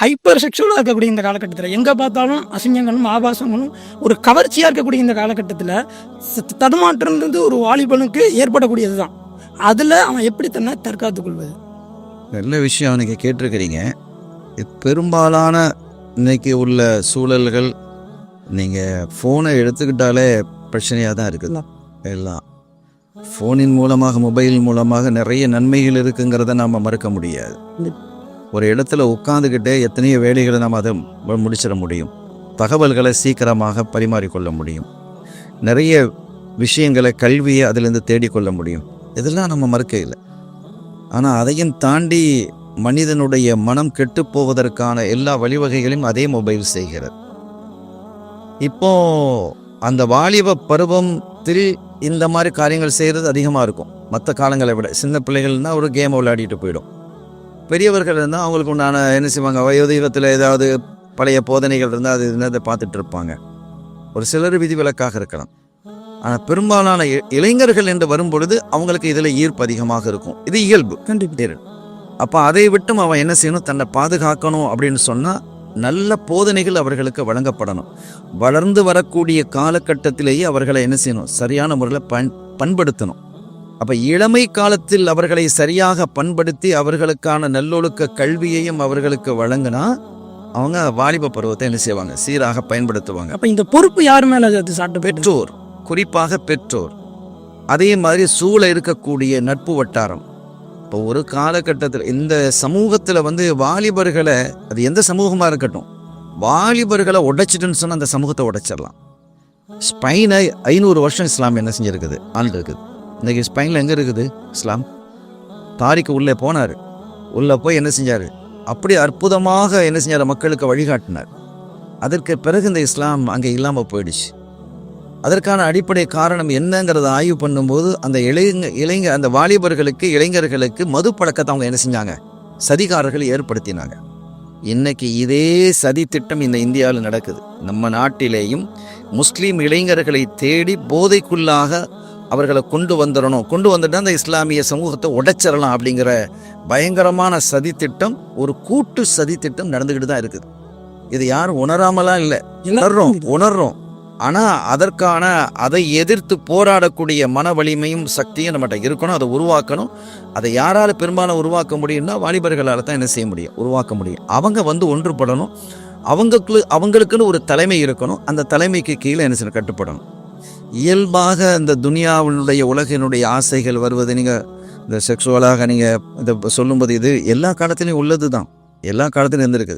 Hyper செக்ஷுவலாக இருக்கக்கூடிய இந்த காலகட்டத்தில் எங்கே பார்த்தாலும் அசிங்கங்களும் ஆபாசங்களும் ஒரு கவர்ச்சியாக இருக்கக்கூடிய இந்த காலகட்டத்தில் தடுமாற்றம்ன்றது ஒரு வாலிபனுக்கு ஏற்படக்கூடியது தான் அதில் அவன் எப்படி தன்னை தற்காத்துக் கொள்வது? நல்ல விஷயம் நீங்கள் கேட்டிருக்கிறீங்க. பெரும்பாலான இன்னைக்கு உள்ள சூழல்கள் நீங்கள் ஃபோனை எடுத்துக்கிட்டாலே பிரச்சனையாக தான் இருக்குது. எல்லாம். ஃபோனின் மூலமாக மொபைல் மூலமாக நிறைய நன்மைகள் இருக்குங்கிறத நாம் மறுக்க முடியாது. ஒரு இடத்துல உட்காந்துக்கிட்டே எத்தனையோ வேலைகளை நாம் அதை முடிச்சிட முடியும். தகவல்களை சீக்கிரமாக பரிமாறிக்கொள்ள முடியும். நிறைய விஷயங்களை கல்வியை அதிலிருந்து தேடிக்கொள்ள முடியும். இதெல்லாம் நம்ம மறுக்க இல்லை. ஆனால் அதையும் தாண்டி மனிதனுடைய மனம் கெட்டுப் போவதற்கான எல்லா வழிவகைகளையும் அதே மொபைல் செய்கிறது. இப்போ அந்த வாலிப பருவத்தில் இந்த மாதிரி காரியங்கள் செய்கிறது அதிகமாக இருக்கும். மற்ற காலங்களை விட சின்ன பிள்ளைகள்னா ஒரு கேம் விளையாடிட்டு போயிடும். பெரியவர்கள் இருந்தால் அவங்களுக்கு உண்டான என்ன செய்வாங்க? வயோதீகத்தில் ஏதாவது பழைய போதனைகள் இருந்தால் அது என்னதை பார்த்துட்டு இருப்பாங்க ஒரு சிலர் விதிவிலக்காக இருக்கலாம். ஆனால் பெரும்பாலான இளைஞர்கள் என்று வரும்பொழுது அவங்களுக்கு இதில் ஈர்ப்பு அதிகமாக இருக்கும். இது இயல்பு. கண்டிப்பாக அப்போ அதை விட்டும் அவன் என்ன செய்யணும்? தன்னை பாதுகாக்கணும் அப்படின்னு சொன்னால் நல்ல போதனைகள் அவர்களுக்கு வழங்கப்படணும். வளர்ந்து வரக்கூடிய காலகட்டத்திலேயே அவர்களை என்ன செய்யணும்? சரியான முறையில் பண் பண்படுத்தணும். அப்போ இளமை காலத்தில் அவர்களை சரியாக பண்படுத்தி அவர்களுக்கான நல்லொழுக்க கல்வியையும் அவர்களுக்கு வழங்கினா அவங்க வாலிப பருவத்தை என்ன செய்வாங்க? சீராக பயன்படுத்துவாங்க. அப்போ இந்த பொறுப்பு யார் மேலே சாட்டு பெற்றோர் குறிப்பாக பெற்றோர். அதே மாதிரி சூழ இருக்கக்கூடிய நட்பு வட்டாரம். இப்போ ஒரு காலகட்டத்தில் இந்த சமூகத்தில் வந்து வாலிபர்களை அது எந்த சமூகமாக இருக்கட்டும் வாலிபர்களை உடைச்சிட்டுன்னு சொன்னால் அந்த சமூகத்தை உடைச்சிடலாம். ஸ்பெயினை ஐநூறு வருஷம் இஸ்லாம் என்ன செஞ்சிருக்குது? ஆண்டு இருக்குது இன்றைக்கி ஸ்பெயினில் எங்கே இருக்குது? இஸ்லாம். தாரிக்கு உள்ளே போனார். உள்ளே போய் என்ன செஞ்சார்? அப்படி அற்புதமாக என்ன செஞ்சார்? மக்களுக்கு வழிகாட்டினார். அதற்கு பிறகு இந்த இஸ்லாம் அங்கே இல்லாமல் போயிடுச்சு. அதற்கான அடிப்படை காரணம் என்னங்கிறத ஆய்வு பண்ணும்போது அந்த இளைஞ இளைஞ அந்த வாலிபர்களுக்கு இளைஞர்களுக்கு மது பழக்கத்தை அவங்க என்ன செஞ்சாங்க? சதிகாரர்கள் ஏற்படுத்தினாங்க. இன்னைக்கு இதே சதி திட்டம் இந்த இந்தியாவில் நடக்குது. நம்ம நாட்டிலேயும் முஸ்லீம் இளைஞர்களை தேடி போதைக்குள்ளாக அவர்களை கொண்டு வந்துடணும். கொண்டு வந்துட்டு அந்த இஸ்லாமிய சமூகத்தை உடைச்சிடலாம் அப்படிங்கிற பயங்கரமான சதி திட்டம் ஒரு கூட்டு சதி திட்டம் நடந்துக்கிட்டு தான் இருக்குது. இது யாரும் உணராமலாம் இல்லை. உணர்றோம் உணர்றோம். ஆனால் அதற்கான அதை எதிர்த்து போராடக்கூடிய மன வலிமையும் சக்தியும் நம்மகிட்ட இருக்கணும் அதை உருவாக்கணும். அதை யாரால பெரும்பாலும் உருவாக்க முடியும்னா வாலிபர்களால் தான் என்ன செய்ய முடியும்? உருவாக்க முடியும். அவங்க வந்து ஒன்றுபடணும். அவங்களுக்கு அவங்களுக்குன்னு ஒரு தலைமை இருக்கணும். அந்த தலைமைக்கு கீழே என்ன செய்யணும்? கட்டுப்படணும். இயல்பாக இந்த துனியாவினுடைய உலகினுடைய ஆசைகள் வருவது நீங்கள் இந்த செக்ஸுவலாக நீங்கள் இந்த சொல்லும்போது இது எல்லா காலத்திலையும் உள்ளது தான் எல்லா காலத்திலும் இருந்திருக்குது.